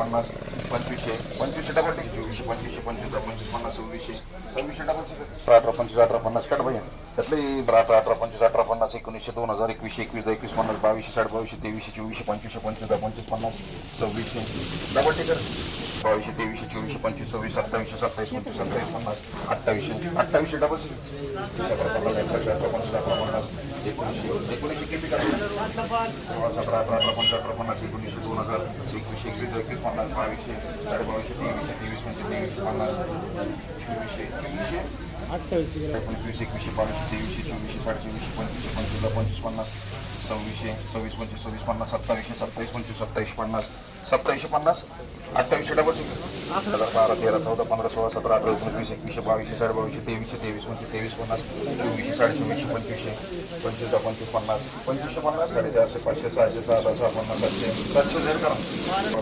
पन्नास पंचवीसशे पंचवीसशे टाका चोवीसशे पंचवीसशे पंचवीस पंचवीस पन्नास सव्वीसशे सव्वीसशे टाका अठरा पंचवीस अठरा पन्नास काढ पाहिजे त्यातले अठरा अठरा पंचवीस अठरा पन्नास एकोणीसशे दोन हजार एकवीसशे एकवीस एकवीस पन्नास बावीसशे साडे बावीसशे तेवीसशे चोवीसशे पंचवीसशे पंचवीस पंचवीस पन्नास सव्वीसशे. डबल टिकर बावीसशे तेवीसशे चोवीसशे पंचवीस सव्वीस सत्तावीसशे सत्तावीस पंचवीस सत्तावीस पन्नास अठ्ठावीसशे अठ्ठावीसशे डबल अठरा पन्नास पन्नास एकोणीसशे एकोणीसशे किती करा सोळा सतरा अठरा अठरा पंधरा अठरा पन्नास एकोणीसशे दोन हजार एकवीसशे एकवीस एकवीस पन्नास बावीसशे साडे बावीसशे तेवीसशे तेवीस पंचवीस तेवीसशे पन्नास चोवीसशे. चोवीसशे एकोणीस एकवीसशे बावीसशे तेवीसशे चोवीसशे साडे चोवीसशे पंचवीसशे पंचवीस पंचवीस पन्नास सव्वीसशे सव्वीस पंचवीस सव्वीस पन्नास सत्तावीसशे सत्तावीस पंचवीस सत्तावीस पन्नास सत्तावीसशे पन्नास अठ्ठावीसशे डबल हजार बारा तेरा चौदा पंधरा सोळा सतरा अठरा एकोणवीस एकवीसशे बावीसशे साडे बावीसशे तेवीसशे तेवीस पंचवीस तेवीस पन्नास चोवीसशे साडे चोवीसशे पंचवीसशे पंचवीस दहा पंचवीस पन्नास पंचवीसशे पन्नास साडेचारशे पाचशे सहाशे सहा दहा सहा पन्नास सातशे सातशे झेड करा.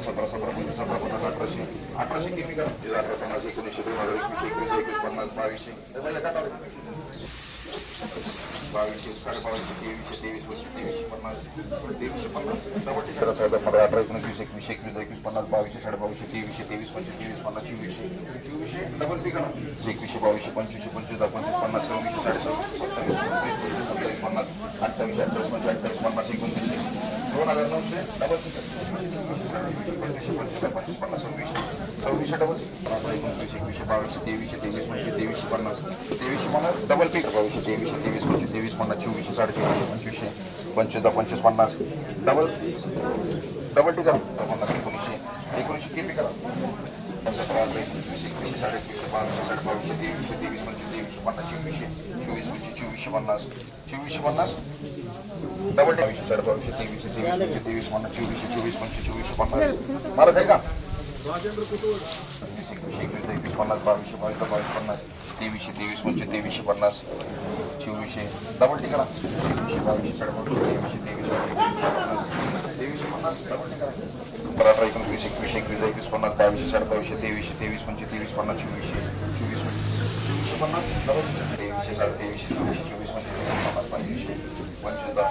सतरा सतरा पंचवीस सतरा पन्नास अठराशे अठराशे किती करा. अठरा पन्नास एकोणीसशे दोन हजार एकवीसशे एकवीस एकवीस पन्नास बावीसशे. बावीसशे साडे बावीसशे तेवीसशे तेवीस वर्षे तेवीसशे पन्नास तेवीसशे पन्नास चौदा तेरा चौदा पंधरा अठरा एकोणीस एकवीस एकवीस एकवीस पन्नास बावीसशे साडे बावीसशे तेवीसशे तेवीस पंचवीस तेवीस पन्नास चोवीसशे चोवीसशे डबल पी एकवीसशे बावीसशे पंचवीसशे पंचवीस दहा पन्नास सव्वीसशे साडे सत्तावीस सत्तावीस पन्नास अठ्ठावीस अठ्ठावीस पंचवीस अठ्ठावीस पन्नास एकोणतीस दोन हजार नऊशे डबल पी पंचवीसशे पंचवीस पंचवीस पन्नास सव्वीसशे सव्वीसशे डबल अठरा एकवीसशे बावीसशे तेवीसशे तेवीस म्हणजे तेवीसशे पन्नास तेवीसशे पन्नास डबल पी बावीसशे तेवीसशे तेवीस म्हणजे तेवीस पन्नास चोवीसशे साडे चोवीसशे पंचवीसशे पंचवीस दहा पंचवीस पन्नास डबल डबल टू करा पन्नास एकोणीसशे एकोणीसशे किती करा सतरा एकवीसशे साडे एकवीसशे बावीसशे साडे बावीसशे तेवीसशे तेवीस म्हणजे तेवीसशे पन्नास चोवीसशे चोवीस म्हणजे चोवीसशे पन्नास चोवीसशे पन्नास डबल टी बावीसशे साडे बावीसशे तेवीसशे तेवीस पंचवीस तेवीस पन्नास चोवीसशे चोवीस पंचवीस चोवीसशे पन्नास मला काय का एकवीस एकवीस पन्नास बावीसशे बावीस बावीस पन्नास तेवीसशे तेवीस म्हणजे तेवीसशे पन्नास चोवीसशे डबल टिकला तेवीसशे बावीसशे तेवीसशे तेवीस पंचवीस तेवीसशे पन्नास डबल अठरा एकोणवीस एकवीस एकवीस एकवीस पन्नास बावीसशे साडे बावीसशे तेवीसशे तेवीस म्हणजे तेवीस पन्नास चोवीसशे चोवीस म्हणजे चोवीसशे पन्नास डबल तेवीसशे साडे तेवीसशे चोवीसशे चोवीस म्हणजे तेवीस पन्नास पंचवीसशे पंचवीस दहा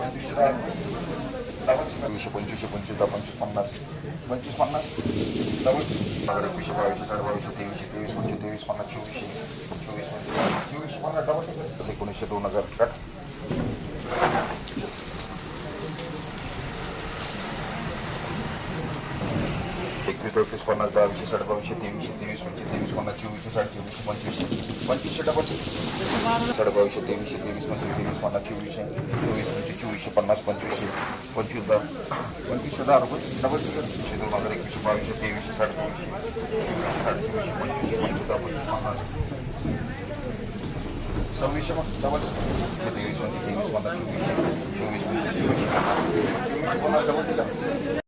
पंचवीसशे दहा. डबल पंचवीसशे पंचवीस दहा पंचवीस पन्नास पंचवीस पन्नास डबल बारा एकवीसशे बावीसशे साडे बावीसशे तेवीसशे तेवीस पंचवीस तेवीस पन्नास चोवीसशे चोवीस पंचवीस चोवीसशे पन्नास डबल एकोणीसशे दोन हजार काट एकवीस एकवीस पन्नास बावीसशे साडे बावीसशे तेवीसशे तेवीस पंचवीस तेवीस पन्नास चोवीसशे साडे चोवीसशे पंचवीसशे पंचवीसशे डबल साडे बावीसशे तेवीसशे तेवीस पंचवीस तेवीस पन्नास चोवीसशे एकशे पन्नास पंचवीसशे पंचवीस पंचवीस हजार डबल एकशे दोन हजार एकवीसशे बावीसशे तेवीसशे साडे चोवीसशे पंचवीसशे पंचवीस पंचवीस पन्नास सव्वीसशे मग डबल तेवीस पंचवीस तेवीस पन्नास चोवीस चोवीस पंचवीस पन्नास पन्नास डबल दिला